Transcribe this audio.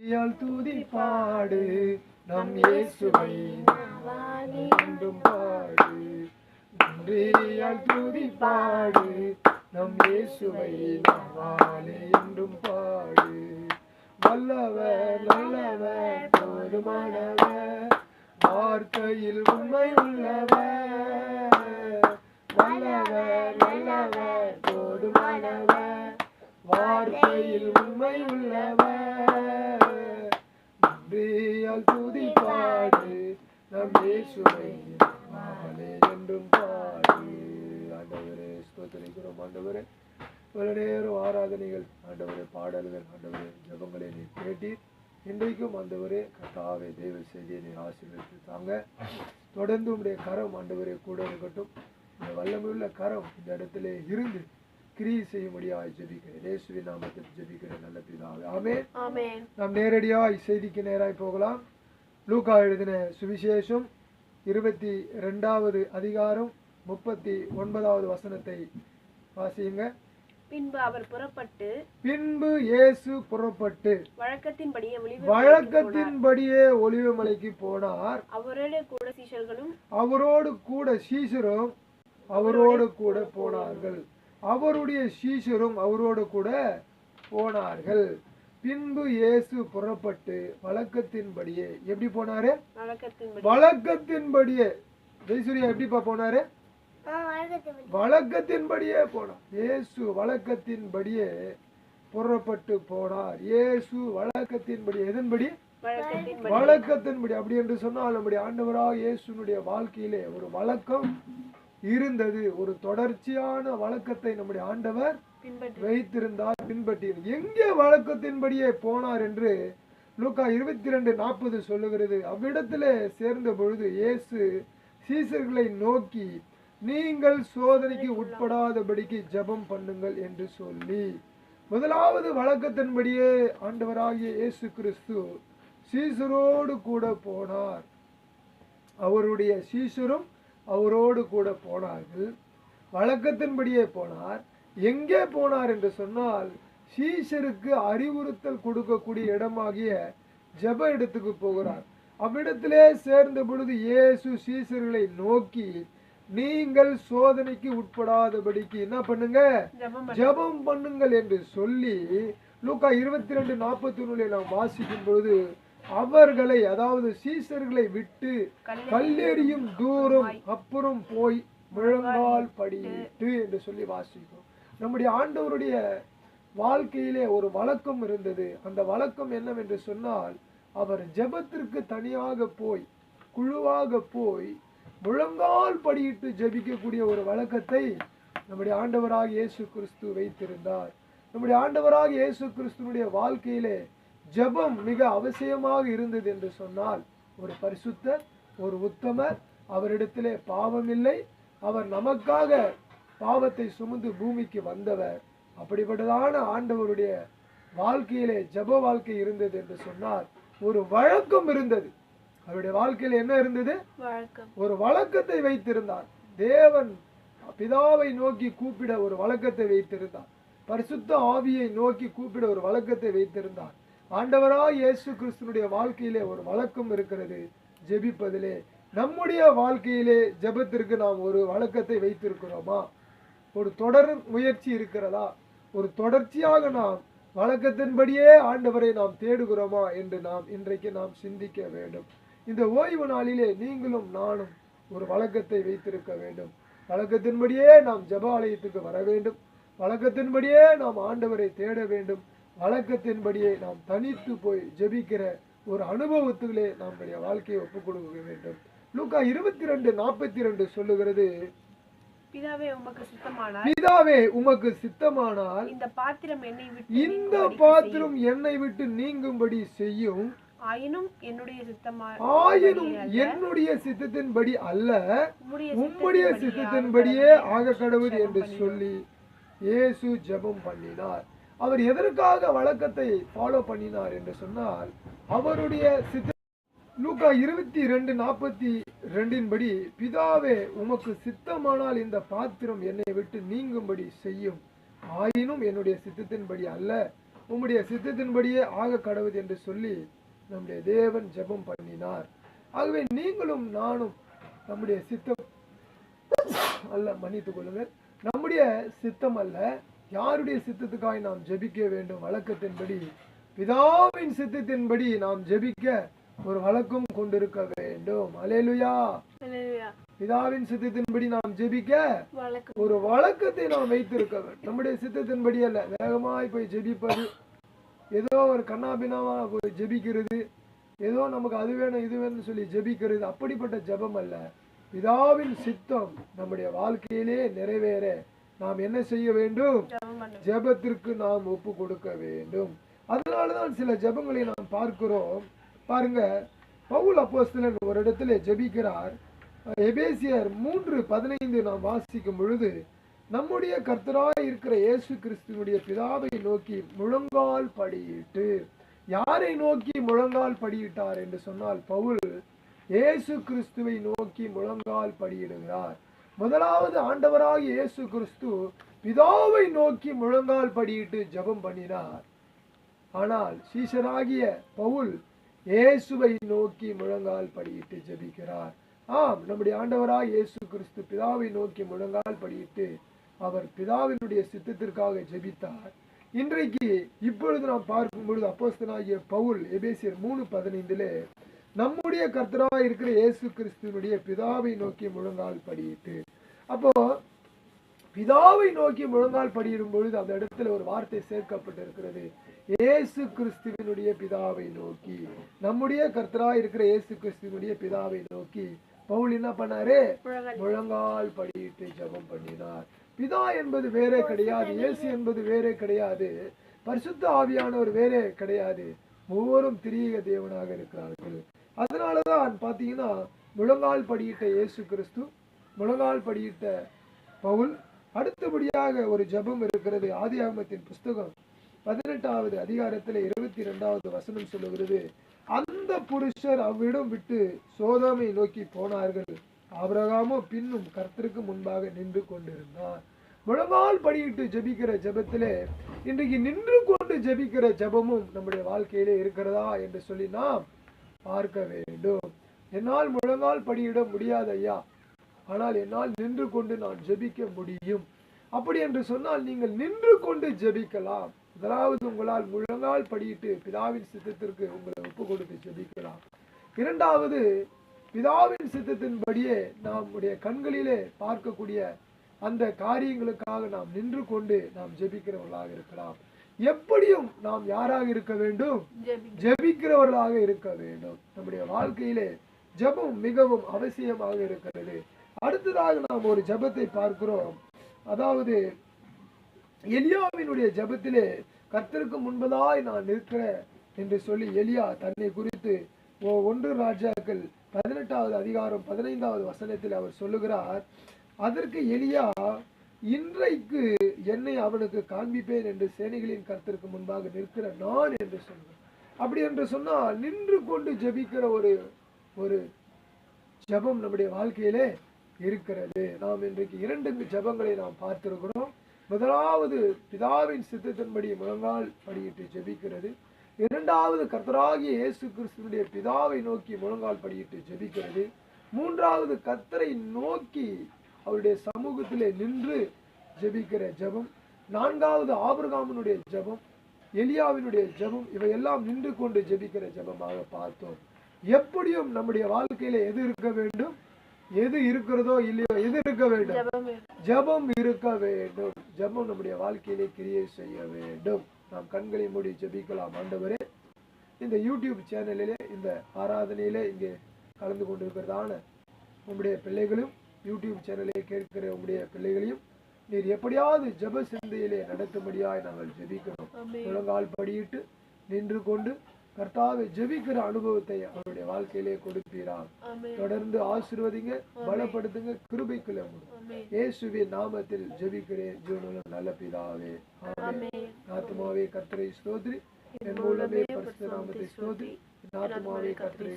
துதியால் துதி பாடு நம் இயேசுவை என்றும் பாடு. நன்றியால் துதி பாடு நம் இயேசுவை நாவாலே என்றும் பாடு. வல்லவர் நல்லவர் போதுமானவர். வார்த்தையில் உண்மை உள்ளவர். வல்லவர் நல்லவர் போதுமானவர். வார்த்தையில் உண்மை உள்ளவர். நன்றியால் துதி பாடு நம் இயேசுவை என்றும் பாடு. ஆண்டவரே ஸ்தோத்தரிக்கிறோம் ஆண்டவரே. பல நேரம் ஆராதனைகள் ஆண்டவரே பாடல்கள் ஆண்டவரே ஜபங்களை நீ கேட்டீர். இன்றைக்கும் ஆண்டவரே கர்த்தாவே தெய்வ செய்தியை நீ ஆசீர்வதித்து தாங்க. தொடர்ந்து உடைய கரம் ஆண்டவரே கூட இருக்கட்டும். இந்த வல்லமையுள்ள கரம் இந்த இடத்துல இருந்து கிரியை செய்யும்படியாய் ஜெபிக்கிறேன். இயேசுவின் நாமத்தில் ஜெபிக்கிறேன். நல்ல பிதாவே. ஆமென். ஆமென். நாம் நேரடியாய் செய்திக்கு நேராய் போகலாம். லூக்கா எழுதின சுவிசேஷம் இருபத்தி ரெண்டாவது அதிகாரம் முப்பத்தி ஒன்பதாவது வசனத்தை வாசியுங்க. பின்பு அவர் புறப்பட்டு பின்பு இயேசு புறப்பட்டு வழக்கத்தின்படியே வழக்கத்தின்படியே ஒலிவமலைக்கு போனார். அவரோட கூட சீஷர்களும் அவரோடு கூட சீசரும் அவரோடு கூட போனார்கள். அவருடைய சீஷரும் அவரோடு கூட போனார்கள். பின்பு இயேசு புறப்பட்டு வழக்கத்தின்படியே எப்படி போனாரு? வழக்கத்தின்படி. வழக்கத்தின்படியே. ஜெயசூர்யா எப்படிப்பா போனாரு? வழக்கத்தின்படியே போனார். இயேசு வழக்கத்தின்படியே புறப்பட்டு போனார். இயேசு வழக்கத்தின்படி எதன்படி? வழக்கத்தின்படி. அப்படி என்று சொன்னால் நம்முடைய ஆண்டவராக இயேசுனுடைய வாழ்க்கையிலே ஒரு வழக்கம் இருந்தது. ஒரு தொடர்ச்சியான வழக்கத்தை நம்முடைய ஆண்டவர் வைத்திருந்தார் பின்பற்றி எங்கே வழக்கத்தின்படியே போனார் என்று லூக்கா இருபத்தி ரெண்டு நாற்பது சொல்லுகிறது. அவ்விடத்திலே சேர்ந்த பொழுது இயேசு சீசர்களை நோக்கி நீங்கள் சோதனைக்கு உட்படாதபடிக்கு ஜெபம் பண்ணுங்கள் என்று சொல்லி முதலாவது வழக்கத்தின்படியே ஆண்டவராகிய இயேசு கிறிஸ்து சீசரோடு கூட போனார். அவருடைய சீஷரும் அவரோடு கூட போனார்கள். வழக்கத்தின்படியே போனார். எங்கே போனார் என்று சொன்னால் சீஷருக்கு அறிவுறுத்தல் கொடுக்கக்கூடிய இடமாகிய ஜெப இடத்துக்கு போகிறார். அவ்விடத்திலே சேர்ந்த பொழுது இயேசு சீஷர்களை நோக்கி நீங்கள் சோதனைக்கு உட்படாதபடிக்கு என்ன பண்ணுங்க? ஜெபம் பண்ண- ஜெபம் பண்ணுங்கள் என்று சொல்லி லூக்கா இருபத்தி ரெண்டு நாற்பத்தி ஒண்ணுல நாம் வாசிக்கும் பொழுது அவர்களை அதாவது சீசர்களை விட்டு கல்லெறி- கல்லெறியும் தூரம் அப்புறம் போய் முழங்கால் படியிட்டு என்று சொல்லி வாசிக்கும். நம்முடைய ஆண்டவருடைய வாழ்க்கையிலே ஒரு வழக்கம் இருந்தது. அந்த வழக்கம் என்னவென்று சொன்னால் அவர் ஜெபத்திற்கு தனியாக போய் குழுவாக போய் முழங்கால் படியிட்டு ஜெபிக்கக்கூடிய ஒரு வழக்கத்தை நம்முடைய ஆண்டவராக இயேசு கிறிஸ்து வைத்திருந்தார். நம்முடைய ஆண்டவராக இயேசு கிறிஸ்துனுடைய வாழ்க்கையிலே ஜெபம் மிக அவசியமாக இருந்தது என்று சொன்னால் ஒரு பரிசுத்தர் ஒரு உத்தமர் அவரிடத்திலே பாவம் இல்லை. அவர் நமக்காக பாவத்தை சுமந்து பூமிக்கு வந்தவர். அப்படிப்பட்டதான ஆண்டவருடைய வாழ்க்கையிலே ஜெப வாழ்க்கை இருந்தது என்று சொன்னால் ஒரு வழக்கம் இருந்தது. அவருடைய வாழ்க்கையில என்ன இருந்தது? ஒரு வழக்கத்தை வைத்திருந்தார் தேவன் பிதாவை நோக்கி கூப்பிட ஒரு வழக்கத்தை வைத்திருந்தார் பரிசுத்த ஆவியை நோக்கி கூப்பிட ஒரு வழக்கத்தை வைத்திருந்தார் ஆண்டவராய் இயேசு கிறிஸ்துனுடைய வாழ்க்கையிலே ஒரு வழக்கம் இருக்கிறது. ஜெபிப்பதிலே. நம்முடைய வாழ்க்கையிலே ஜெபத்திற்கு நாம் ஒரு வழக்கத்தை வைத்திருக்கிறோமா? ஒரு தொடர் முயற்சி இருக்கிறதா? ஒரு தொடர்ச்சியாக நாம் வழக்கத்தின்படியே ஆண்டவரை நாம் தேடுகிறோமா என்று நாம் இன்றைக்கு நாம் சிந்திக்க வேண்டும். இந்த ஓய்வு நாளிலே நீங்களும் நானும் ஒரு வழக்கத்தை வைத்திருக்க வேண்டும். வழக்கத்தின்படியே நாம் ஜெபாலயத்துக்கு வர வேண்டும். வழக்கத்தின்படியே நாம் ஆண்டவரை தேட வேண்டும். வழக்கத்தின்படியே நாம் தனித்து போய் ஜெபிக்கிற ஒரு அனுபவத்திலே நம்முடைய வாழ்க்கையை ஒப்புக் கொடுக்க வேண்டும். லூக்கா இருபத்தி ரெண்டு நாற்பத்தி ரெண்டு சொல்லுகிறது. பிதாவே உமக்கு சுத்தமானால் பிதாவே உமக்கு சித்தமானால் இந்த பாத்திரம் என்னை விட்டு இந்த பாத்திரம் என்னை விட்டு நீங்கும்படி செய்யும். ஆயினும் என்னுடைய சுத்தமா ஆயினும் என்னுடைய சித்தத்தின்படி அல்ல உம்முடைய சித்தத்தின்படியே ஆக கடவுள் என்று சொல்லி இயேசு ஜெபம் பண்ணினார். அவர் எதற்காக வழக்கத்தை ஃபாலோ பண்ணினார் என்று சொன்னால் அவருடைய சித்த லூக்கா இருபத்தி ரெண்டு நாற்பத்தி ரெண்டின்படி பிதாவே உமக்கு சித்தமானால் இந்த பாத்திரம் என்னை விட்டு நீங்கும்படி செய்யும். ஆயினும் என்னுடைய சித்தத்தின்படி அல்ல. உம்முடைய சித்தத்தின்படியே ஆக கடவுது என்று சொல்லி நம்முடைய தேவன் ஜெபம் பண்ணினார். ஆகவே நீங்களும் நானும் நம்முடைய சித்தம் அல்ல மன்னித்துக் கொள்ளுங்கள். நம்முடைய சித்தம் அல்ல யாருடைய சித்தத்துக்காய் நாம் ஜெபிக்க வேண்டும்? வழக்கத்தின்படி பிதாவின் சித்தத்தின்படி நாம் ஜெபிக்க ஒரு வழக்கம் கொண்டிருக்க வேண்டும். அலேலுயா பிதாவின் சித்தத்தின்படி நாம் ஜெபிக்க ஒரு வழக்கத்தை நாம் வைத்திருக்க வேண்டும். நம்முடைய சித்தத்தின்படி அல்ல வேகமாய் போய் ஜெபிப்பது. ஏதோ ஒரு கண்ணாபின்னாவா போய் ஜெபிக்கிறது. ஏதோ நமக்கு அது வேணும் இது வேணும்னு சொல்லி ஜெபிக்கிறது அப்படிப்பட்ட ஜெபம் அல்ல. பிதாவின் சித்தம் நம்முடைய வாழ்க்கையிலே நிறைவேற நாம் என்ன செய்ய வேண்டும்? ஜெபத்திற்கு நாம் ஒப்பு கொடுக்க வேண்டும். அதனாலதான் சில ஜெபங்களை நாம் பார்க்கிறோம். பாருங்க பவுல் அப்போஸ்தலன் ஒரு இடத்துல ஜெபிக்கிறார். எபேசியர் மூன்று பதினைந்து நாம் வாசிக்கும் பொழுது நம்முடைய கர்த்தராய் இருக்கிற இயேசு கிறிஸ்துவனுடைய பிதாவை நோக்கி முழங்கால் படியிட்டு யாரை நோக்கி முழங்கால் படியிட்டார்? என்று சொன்னால் பவுல் இயேசு கிறிஸ்துவை நோக்கி முழங்கால் படியிடுகிறார். முதலாவது ஆண்டவராக இயேசு கிறிஸ்து பிதாவை நோக்கி முழங்கால் படியிட்டு ஜெபம் பண்ணினார். ஆனால் சீசராகிய பவுல் இயேசுவை நோக்கி முழங்கால் படியிட்டு ஜெபிக்கிறார். ஆம் நம்முடைய ஆண்டவராக இயேசு கிறிஸ்து பிதாவை நோக்கி முழங்கால் படியிட்டு அவர் பிதாவினுடைய சித்தத்திற்காக ஜெபித்தார். இன்றைக்கு இப்பொழுது நாம் பார்க்கும் பொழுது அப்போஸ்தனாகிய பவுல் எபேசியர் மூணு பதினைந்திலே நம்முடைய கர்த்தராய் இருக்கிற இயேசு கிறிஸ்துவனுடைய பிதாவை நோக்கி முழங்கால் படியிட்டு. அப்போ பிதாவை நோக்கி முழங்கால் படியிடும் பொழுது அந்த இடத்துல ஒரு வார்த்தை சேர்க்கப்பட்டிருக்கிறது. இயேசு கிறிஸ்துவினுடைய பிதாவை நோக்கி. நம்முடைய கர்த்தராய் இருக்கிற இயேசு கிறிஸ்துவினுடைய பிதாவை நோக்கி. பவுல் என்ன பண்ணாரு? முழங்கால் படியிட்டு ஜெபம் பண்ணினார். பிதா என்பது வேறே கிடையாது இயேசு என்பது வேறே கிடையாது பரிசுத்த ஆவியானவர் வேறே கிடையாது. மூவரும் திரியக தேவனாக இருக்கிறார்கள். முழங்கால் படியிட்ட இயேசு கிறிஸ்து முழங்கால் படியிட்ட பவுல் அடுத்தபடியாக ஒரு ஜபம் இருக்கிறது ஆதி ஆதியாகமத்தின் புஸ்தகம் பதினெட்டாவது அதிகாரத்தில் இருபத்தி இரண்டாவது வசனம் சொல்லுகிறது அந்த புருஷர் அவ்விடம் விட்டு சோதாமை நோக்கி போனார்கள். அவரகாமோ பின்னும் கர்த்தருக்கு முன்பாக நின்று கொண்டிருந்தார். முழங்கால் படியிட்டு ஜபிக்கிற ஜபத்திலே இன்றைக்கு நின்று கொண்டு ஜபிக்கிற ஜபமும் நம்முடைய வாழ்க்கையிலே இருக்கிறதா என்று சொல்லி நாம் பார்க்க வேண்டும். என்னால் முழங்கால் படியிட முடியாது ஐயா ஆனால் என்னால் நின்று கொண்டு நான் ஜெபிக்க முடியும். அப்படி என்று சொன்னால் நீங்கள் நின்று கொண்டு ஜெபிக்கலாம். முதலாவது உங்களால் முழங்கால் படியிட்டு பிதாவின் சித்தத்திற்கு உங்களை ஒப்பு கொடுத்து ஜெபிக்கலாம். இரண்டாவது பிதாவின் சித்தத்தின்படியே நம்முடைய கண்களிலே பார்க்கக்கூடிய அந்த காரியங்களுக்காக நாம் நின்று கொண்டு நாம் ஜெபிக்கிறவர்களாக இருக்கலாம். எப்படியும் நாம் யாராக இருக்க வேண்டும்? ஜெபி ஜெபிக்கிறவர்களாக இருக்க வேண்டும். நம்முடைய வாழ்க்கையிலே ஜெபம் மிகவும் அவசியமாக இருக்கிறது. அடுத்ததாக நாம் ஒரு ஜெபத்தை பார்க்கிறோம். அதாவது எலியாவினுடைய ஜெபத்திலே கர்த்தருக்கு முன்பதாய் நான் நிற்கிறேன் என்று சொல்லி எலியா தன்னை குறித்து ஓ- ஒன்று ராஜாக்கள் பதினெட்டாவது அதிகாரம் பதினைந்தாவது வசனத்தில் அவர் சொல்லுகிறார் அதற்கு எலியா இன்றைக்கு என்னை அவனுக்கு காண்பிப்பேன் என்று சேனைகளின் கருத்திற்கு முன்பாக நிற்கிற நான் என்று சொல்வேன் அப்படி என்று சொன்னால் நின்று கொண்டு ஜெபிக்கிற ஒரு ஒரு ஜெபம் நம்முடைய வாழ்க்கையிலே இருக்கிறது. நாம் இன்றைக்கு இரண்டு ஜெபங்களை நாம் பார்த்திருக்கிறோம். முதலாவது பிதாவின் சித்தத்தின்படி முழங்கால் படியிட்டு ஜெபிக்கிறது. இரண்டாவது கர்த்தராகிய இயேசு கிறிஸ்துவனுடைய பிதாவை நோக்கி முழங்கால் படியிட்டு ஜெபிக்கிறது. மூன்றாவது கர்த்தரை நோக்கி அவருடைய சமூகத்திலே நின்று ஜெபிக்கிற ஜெபம். நான்காவது ஆபிரகாமினுடைய ஜெபம். எலியாவினுடைய ஜெபம். இவையெல்லாம் நின்று கொண்டு ஜெபிக்கிற ஜெபமாக பார்த்தோம். எப்படியும் நம்முடைய வாழ்க்கையில எது இருக்க வேண்டும்? எது இருக்கிறதோ இல்லையோ எது இருக்க வேண்டும்? ஜெபம் இரு- ஜெபம் இருக்க வேண்டும். ஜெபம் நம்முடைய வாழ்க்கையிலே கிரியை செய்ய வேண்டும். நாம் கண்களை மூடி ஜெபிக்கலாம் ஆண்டவரே. இந்த யூடியூப் சேனலிலே இந்த ஆராதனையிலே இங்கே கலந்து கொண்டிருக்கிறதான உம்முடைய பிள்ளைகளும் யூடியூப் சேனலை கேட்கிற உம்முடைய பிள்ளைகளையும் நீர் எப்படியாவது ஜெப சிந்தையிலே நடத்தும்படியாய் நாங்கள் ஜெபிக்கிறோம். முழங்கால் படியிட்டு நின்று கொண்டு கர்த்தாவை ஜெபிக்கிற அனுபவத்தை அவருடைய வாழ்க்கையிலே கொடுப்பீராம். ஆமென். தொடர்ந்து ஆசீர்வதிங்க பலப்படுத்துங்க கிருபைக்குள்ள. இயேசுவின் நாமத்தில் ஜெபிக்கிறேன் ஜீவனுள்ள நல்ல பிதாவே. ஆத்மாவே கர்த்தரை ஸ்தோத்ரி. என் மூலமே பரிசுத்த நாமத்தை ஸ்தோத்ரி. ஆத்மாவே கர்த்தரை